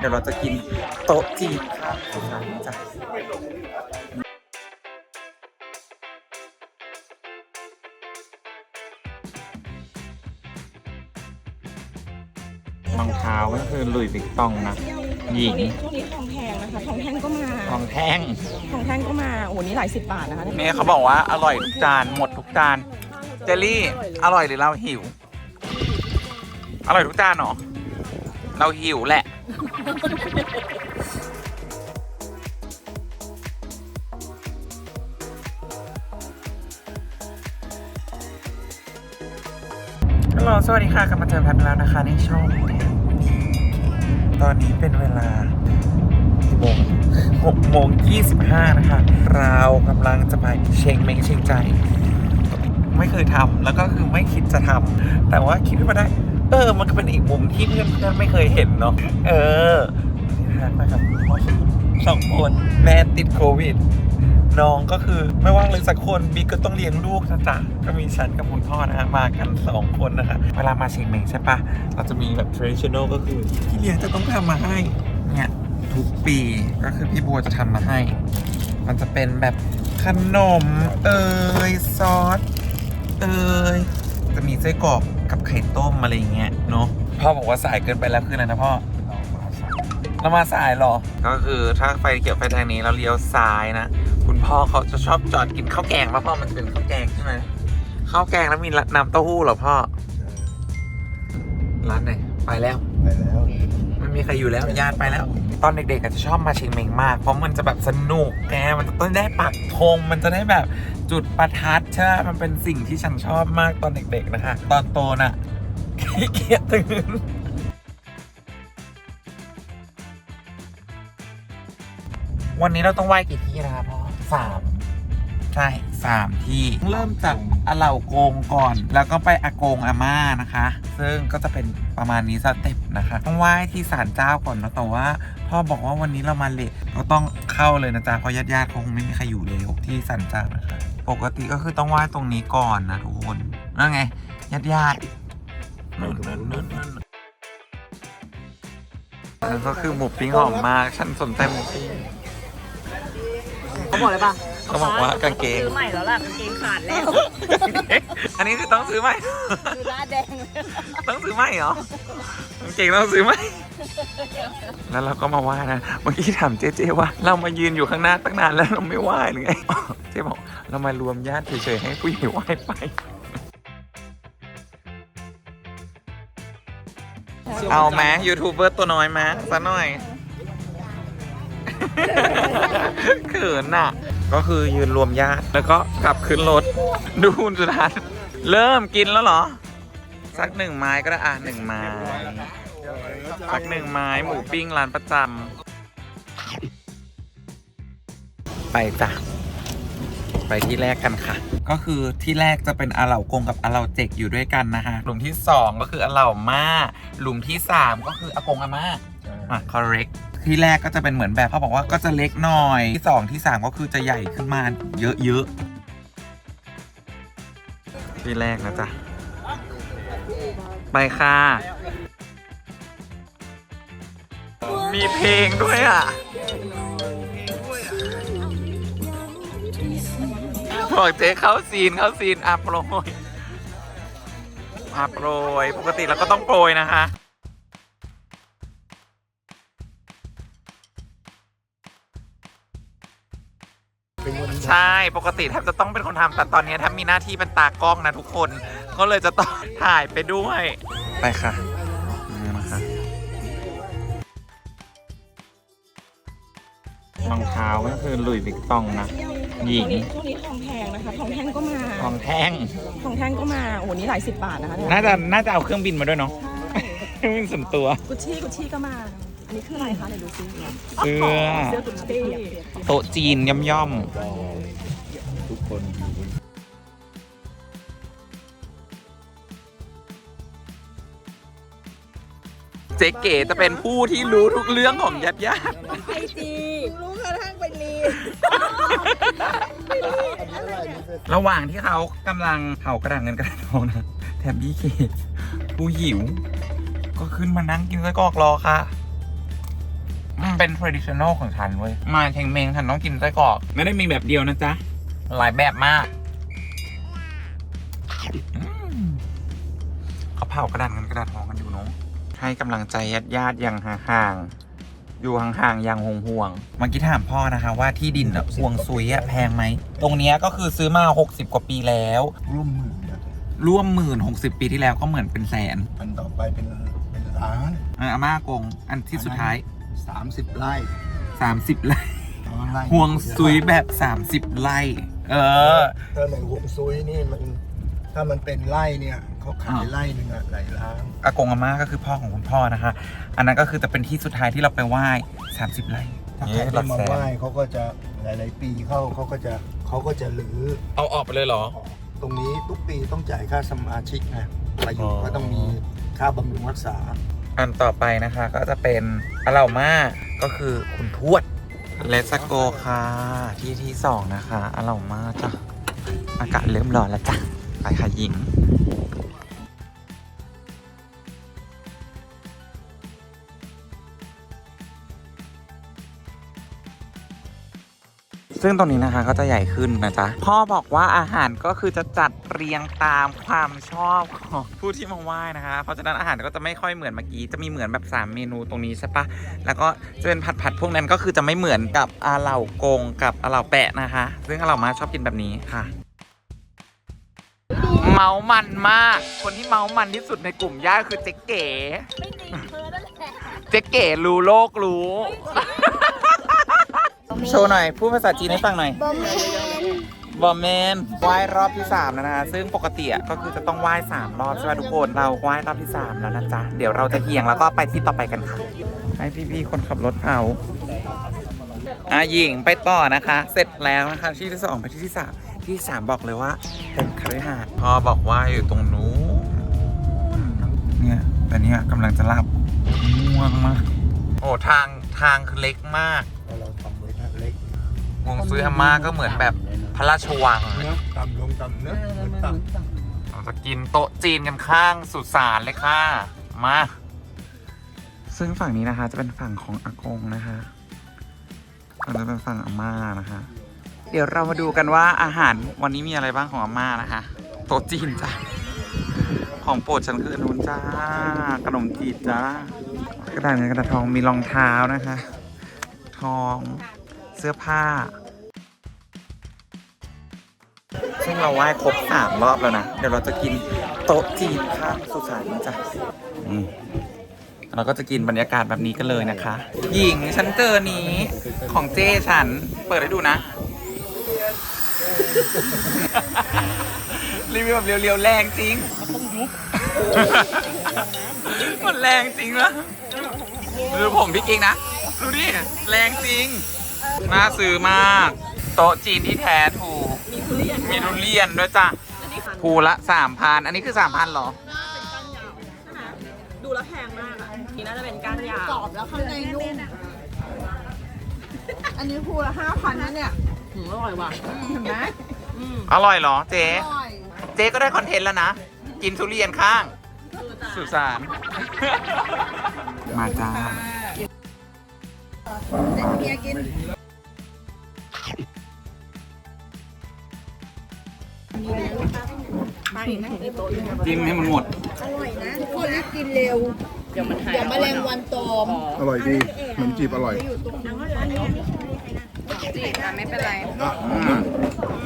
เดี๋ยวเราจะกินโต๊ะจีนข้าวสารจ้ะรองเท้าก็คือหลุยส์วิกตองนะ หญิงช่วงนี้ทองแพงนะคะทองแท่งก็มาทองแท่ง ทองแท่งก็มาโอ้โหนี่หลายสิบบาทนะคะนี่เขาบอกว่าอร่อยทุกจานหมดทุกจาน เจลลี่ อร่อยหรือเราหิว อร่อยทุกจานเหรอ เราหิวแหละ ฮัลโหลสวัสดีค่ะกลับมาเจอกันแล้วนะคะ ในช่อง ตอนนี้เป็นเวลากี่โมงหกโมงยี่สิบห้านะคะ เรากำลังจะไปเชงเมงเชงใจ ไม่เคยทำแล้วก็คือไม่คิดจะทำแต่ว่าคิดขึ้นมาได้ เออ มันก็เป็นอีกมุมที่เพื่อนเพื่อนๆไม่เคยเห็นเนาะ เออนี่นะคะมากับพ่อสองคนแม่ติดโควิด น้องก็คือไม่ว่างเลยสักคนบิ๊กก็ต้องเลี้ยงลูกนะจ๊ะก็มีฉันกับคุณพ่อนะฮะมากันสองคนนะคะ เวลามาเชียงใหม่ใช่ปะเราจะมีแบบ traditional ก็คือพี่เลี้ยงจะต้องทำมาให้ เนี่ยทุกปีก็คือพี่บัวจะทำมาให้ มันจะเป็นแบบขนม เอยซอส เอยจะมีไส้กรอก กับไข่ต้มอะไรอย่างเงี้ยเนาะพ่อบอกว่าสายเกินไปแล้วคืออะไรนะพ่อเรามาสายเหรอ ก็คือถ้าไฟเขียวไฟแดงนี้เราเลี้ยวซ้ายนะ คุณพ่อเขาจะชอบจอดกินข้าวแกงป่ะพ่อมันเป็นข้าวแกงใช่ไหมข้าวแกงแล้วมีน้ำเต้าหู้เหรอพ่อร้านไหนไปแล้ว ไปแล้ว ไม่มีใครอยู่แล้วญาติไปแล้ว ตอนเด็กๆอาจจะชอบมาเชียงใหม่มาก เพราะมันจะแบบสนุกแกมันจะต้องได้ปักธงมันจะได้แบบจุดประทัดใช่ไหมมันเป็นสิ่งที่ฉันชอบมากตอนเด็กๆนะคะ ตอนโตน่ะขี้เกียจตื่นวันนี้เราต้องไหว้กี่ที่นะครับพ่อสามใช่สามที่เริ่มจากอาเหล่ากงก่อน แล้วก็ไปอากงอาม่านะคะ ซึ่งก็จะเป็น ประมาณนี้สเต็ปนะคะต้องไหว้ที่ศาลเจ้าก่อนนะแต่ว่าพ่อบอกว่าวันนี้เรามาเลทก็ต้องเข้าเลยนะจ๊ะเพราะญาติญาติเขาคงไม่มีใครอยู่แล้วที่ศาลเจ้านะคะปกติก็คือต้องไหว้ตรงนี้ก่อนนะทุกคนนั่นไงญาติญาติๆนั่นนั่นนั่นนั่นนั่นก็คือหมูปิ้งหอมมาก ฉันสนใจหมูปิ้ง เขาบอกเลยป่ะเขาบอกว่ากางเกงซื้อใหม่แล้วล่ะกางเกงขาดแล้ว อันนี้คือต้องซื้อไหมดูหน้าแดงต้องซื้อไหมเหรอกางเกงต้องซื้อไหมแล้วเราก็มาไหว้นะ เมื่อกี้ถามเจ๊เจ๊ว่า เรามายืนอยู่ข้างหน้าตั้งนานแล้วเราไม่ไหว้หรือไง เจ๊บอกเรามารวมญาติเฉยๆให้ผู้หญิงไหว้ไป เอาไหมยูทูบเบอร์ตัวน้อยไหมสักหน่อย เขินน่ะ ก็คือยืนรวมญาติแล้วก็กลับขึ้นรถ ดูคุณสุทัศน์เริ่มกินแล้วเหรอ สักหนึ่งไม้ก็ได้อะหนึ่งไม้ สักหนึ่งไม้หมูปิ้งร้านประจำไปจ้ะไปที่แรกกันค่ะ ก็คือที่แรกจะเป็นอาเหล่ากงกับอาเหล่าเจกอยู่ด้วยกันนะคะหลุมที่สองก็คืออาเหล่าม่า หลุมที่สามก็คืออากงอาม่าอะ correct ที่แรกก็จะเป็นเหมือนแบบเขาบอกว่าก็จะเล็กหน่อย ที่สองที่สามก็คือจะใหญ่ขึ้นมาเยอะๆ ที่แรกนะจ๊ะ ไปค่ะ มีเพลงด้วยอะบอกเจ๊เข้าซีนเข้าซีนอะโปรยอะโปรยปกติเราก็ต้องโปรยนะคะ ใช่ปกติแทบจะต้องเป็นคนทำแต่ตอนนี้แทบมีหน้าที่เป็นตากล้องนะทุกคน ก็เลยจะต้องถ่ายไปด้วย ไปค่ะนี่นะคะรองเท้าก็คือหลุยส์วิกตองนะหญิงช่วงนี้ทองแพงนะคะ ทองแท่งก็มา ทองแท่ง ทองแท่งก็มา โอ้โห นี่หลายสิบบาทนะคะเนี่ยน่าจะน่าจะเอาเครื่องบินมาด้วยเนาะใช่เครื่องบินส่วนตัว กุชชี่กุชชี่ก็มา อันนี้คืออะไรคะเดี๋ยวดูซิเสื้อเสื้อกุชชี่โต๊ะจีนย่อมย่อมทุกคนอยู่บนเจ๊เก๋จะเป็นผู้ที่รู้ทุกเรื่องของญาติญาติไอจีรู้กระทั่งไปรีอันนี้อะไรนี่เป็นระหว่างที่เขากำลังเผากระดาษเงินกระดาษทองนะแถมบี้เคผู้หิว ก็ขึ้นมานั่งกินไส้กรอกรอค่ะ มันเป็น traditional ของฉันเว้ย มาเชงเมงฉันต้องกินไส้กรอก ไม่ได้มีแบบเดียวนะจ๊ะ หลายแบบมากอืมเขาเผากระดานกันกระดาษทองกันอยู่เนาะให้กำลังใจญาติญาติๆอย่างห่างๆ อยู่ห่างๆ อย่างห่วงๆเมื่อกี้ถามพ่อนะคะ ว่าที่ดินอะห่วงซุยอะแพงไหม ตรงเนี้ยก็คือซื้อมา 60 กว่าปีแล้ว ร่วมหมื่นนะร่วมหมื่นหกสิบปีที่แล้วก็เหมือนเป็นแสน อันต่อไปเป็นเป็นล้านอะอาม่ากง อันที่สุดท้าย สามสิบไร่30ไร่อ๋อไร่ห่วงซุยแบบ 30 ไร่ เออ ถ้าในห่วงซุยนี่มัน ถ้ามันเป็นไร่เนี่ยเขาขายอ่าไร่หนึ่งอะหลายล้านอากงอาม่าก็คือพ่อของคุณพ่อนะคะ อันนั้นก็คือจะเป็นที่สุดท้ายที่เราไปไหว้ 30 ไร่ถ้าใครได้มาไหว้เขาก็จะหลาย ๆ ปีเข้าเขาก็จะเขาก็จะหรือเอาออกไปเลยเหรอ ตรงนี้ทุกปีต้องจ่ายค่าสมาชิกนะไปอยู่อ๋อก็ต้องมีค่าบำรุงรักษา อันต่อไปนะคะก็จะเป็นอาเหล่ามาก็คือคุณทวดเลสโกค่ะ ที่ที่สองนะคะอาเหล่ามาจ้ะอากาศเริ่มร้อนแล้วจ้ะไปค่ะหญิง ซึ่งตรงนี้นะคะก็จะใหญ่ขึ้นนะจ๊ะพ่อบอกว่าอาหารก็คือจะจัดเรียงตามความชอบของผู้ที่มาไหว้นะคะ เพราะฉะนั้นอาหารก็จะไม่ค่อยเหมือนเมื่อกี้จะมีเหมือนแบบ 3 เมนูตรงนี้ใช่ปะแล้วก็จะเป็นผัดผัดๆพวกนั้นก็คือจะไม่เหมือนกับอาเหล่ากงกับอาเหล่าแปะนะคะ ซึ่งอาเหล่ามาชอบกินแบบนี้ค่ะ เมามันมาก คนที่เมามันที่สุดในกลุ่มญาติคือเจ๊เก๋ไม่จริงเธอนั่นแหละเจ๊เก๋รู้โลกรู้ โชว์หน่อย พูดภาษาจีนให้ฟังหน่อย บอมแมนบอมแมนไหว้รอบที่ 3 แล้วนะคะซึ่งปกติอะก็คือจะต้องไหว้3รอบใช่ไหมทุกคน เราไหว้รอบที่ 3 แล้วนะจ๊ะ เดี๋ยวเราจะเฮียงแล้วก็ไปที่ต่อไปกันค่ะ ให้พี่ๆคนขับรถเอาอะหญิงไปต่อนะคะ เสร็จแล้วนะคะที่ที่สองไปที่ที่สามที่ที่สามบอกเลยว่าเป็นคฤหาสน์พ่อบอกว่าอยู่ตรงนู้นเนี่ยแต่เนี้ยกำลังจะหลับง่วงมากโอ้ทางทางคือเล็กมาก วงซุยอาม่าก็เหมือนแบบพระราชวังเนื้อะต่ำลงต่ำเนื้อะเหมือนต่ำเราจะกินโต๊ะจีนกันข้างสุสานเลยค่ะ มา ซึ่งฝั่งนี้นะคะ จะเป็นฝั่งของอากงนะคะฝั่งนี้เป็นฝั่งอาม่านะคะ เดี๋ยวเรามาดูกันว่าอาหารวันนี้มีอะไรบ้างของอาม่านะคะ โต๊ะจีนจ้ะของโปรดฉันคืออนนุนจ้า ขนมจีบจ้ากระดาษเงินกระดาษทองมีรองเท้านะคะ ทอง เสื้อผ้า ซึ่งเราไหว้ครบสามรอบแล้วนะ เดี๋ยวเราจะกินโต๊ะจีนข้างสุสานจ๊ะอืมเราก็จะกินบรรยากาศแบบนี้กันเลยนะคะ หญิงฉันเจอนี้ของเจ้ฉันเปิดให้ดูนะ รีวิวแบบเรียวๆแรงจริง มันแรงจริงนะดูผมพี่กิ๊กนะ ดูดิ แรงจริง น่าซื้อมาก โต๊ะจีนที่แท้ถูก มีทุเรียนด้วยจ้ะภูละสามพันอันนี้คือสามพันหรอ ดูแล้วแพงมากอะนี่น่าจะเป็นก้านยาวกรอบแล้วข้างในนุ่มอันนี้พูละห้าพันนะเนี่ยหืมอร่อยว่ะเห็นไหมอร่อยเหรอเจ๊อร่อยเจ๊ก็ได้คอนเทนต์แล้วนะ กินทุเรียนข้าง สุสาน มาจ้าเมียกินมาอีกน จิ้มให้มันหมดอร่อยนะทุกคนรีบกินเร็วเดี๋ยวมันหายอย่ามาแรงวันตอมอร่อยดีขนมจีบอร่อยไม่เป็นไรอืม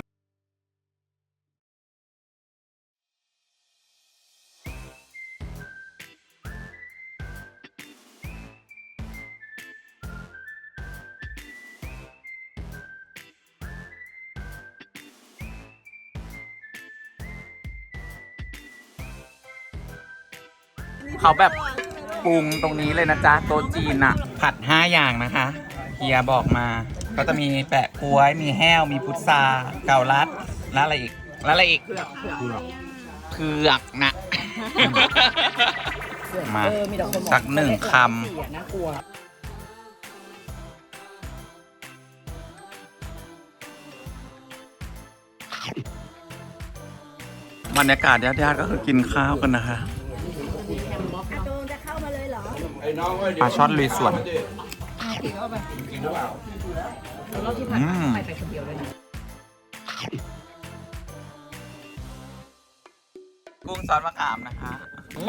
เขาแบบปรุงตรงนี้เลยนะจ๊ะโต๊ะจีนอะผัด 5 อย่างนะคะเฮียบอกมา ก็จะมีแปะกล้วย มีแห้ว มีพุทราเกาลัด แล้วอะไรอีก แล้วอะไรอีก เผือกเผือกเผือกนะ มาเออมีแต่คนบอกสักหนึ่งคเสียน่ากลัวำบรรยากาศญาติๆก็คือกินข้าวกันนะคะ ปลาช่อนลุยสวนรอบที่ผ่านมาไปไปคนเดียวเลยนะกุ้งซอสมะขามนะคะ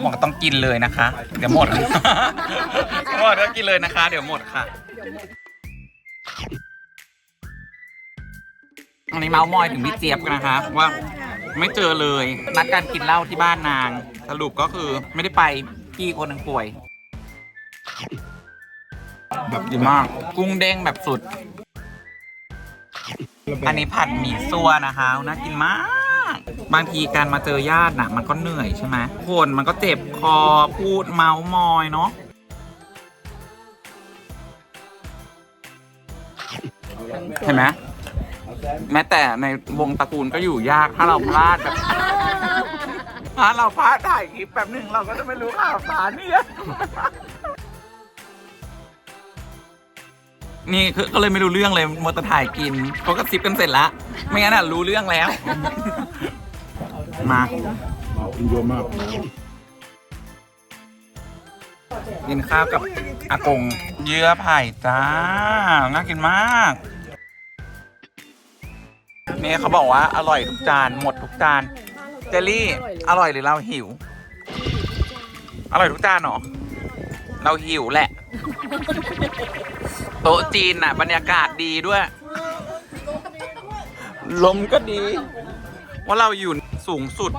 บอกต้องกินเลยนะคะ เดี๋ยวหมดเขาบอกต้องกินเลยนะคะ เดี๋ยวหมดค่ะอันนี้เมาส์มอยถึงพี่เจี๊ยบกันนะคะว่าไม่เจอเลย นัดการกินเหล้าที่บ้านนาง สรุปก็คือไม่ได้ไปพี่คนหนึ่งป่วย แบบดีมาก กุ้งเด้งแบบสุด อันนี้ผัดหมี่ซั่วนะคะน่ากินมาก บางทีการมาเจอญาติน่ะ มันก็เหนื่อยใช่ไหมคนมันก็เจ็บคอพูดเมาส์มอยเนาะเห็นไหมแม้แต่ในวงตระกูลก็อยู่ยากถ้าเราพลาดแบบถ้าเราพลาดถ่ายคลิปแบบหนึ่งเราก็จะไม่รู้ข่าวสารเนี่ย นี่คือก็เลยไม่รู้เรื่องเลยมัวแต่ถ่ายกินเขาก็ซิปกันเสร็จแล้วไม่งั้นอะรู้เรื่องแล้ว มากินเยอะมากกินข้าวกับอากง เยื่อไผ่จ้า น่ากินมากนี่เขาบอกว่าอร่อยทุกจาน หมดทุกจาน เจลลี่ อร่อยหรือเราหิว อร่อยทุกจานเหรอ เราหิวแหละ โต๊ะจีนน่ะ บรรยากาศดีด้วย ลมก็ดี ว่าเราอยู่สูงสุด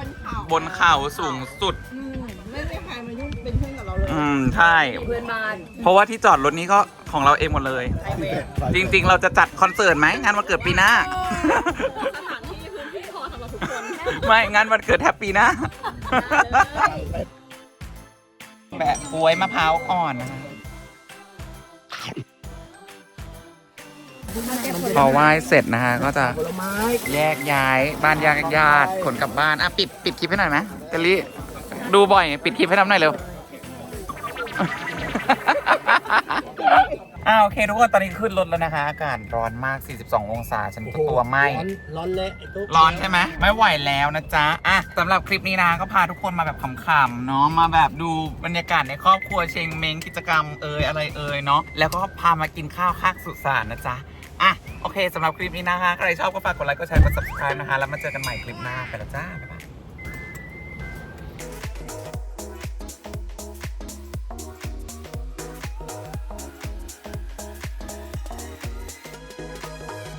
บนเขาสูงสุด อืมไม่มีใครมายุ่งเป็นเพื่อนกับเราเลยอืม ใช่ เพื่อนบ้านเพราะว่าที่จอดรถนี้ก็ของเราเองหมดเลยจริง ๆ เราจะจัดคอนเสิร์ตไหมงานวันเกิดปีหน้า สถานที่พื้นที่พอสำหรับทุกคนไม่งานวันเกิดแฮปปี้นะ แปะกล้วยมะพร้าวอ่อนนะคะ พอไหว้เสร็จนะฮะก็จะแยกย้ายบ้านญาติญาติขนกลับบ้านอะปิดปิดคลิปให้หน่อยไหมเจลลี่ดูบ่อย ปิดคลิปให้ทำหน่อยเร็วอ่าโอเคทุกคนตอนนี้ขึ้นรถแล้วนะคะอากาศร้อนมาก 42 องศาฉันตัวไหมร้อนเละไอ้ตุ๊กร้อนใช่ไหมไม่ไหวแล้วนะจ๊ะอะสำหรับคลิปนี้นะก็พาทุกคนมาแบบขำๆเนาะมาแบบดูบรรยากาศในครอบครัวเชงเมงกิจกรรมเอ่ยอะไรเอ่ยเนาะแล้วก็พามากินข้าวข้างสุสานนะจ๊ะ อะโอเคสำหรับคลิปนี้นะคะใครชอบก็ฝากกดไลค์กดแชร์กด subscribe นะคะ แล้วมาเจอกันใหม่คลิปหน้าไปแล้วจ้าบ๊ายบาย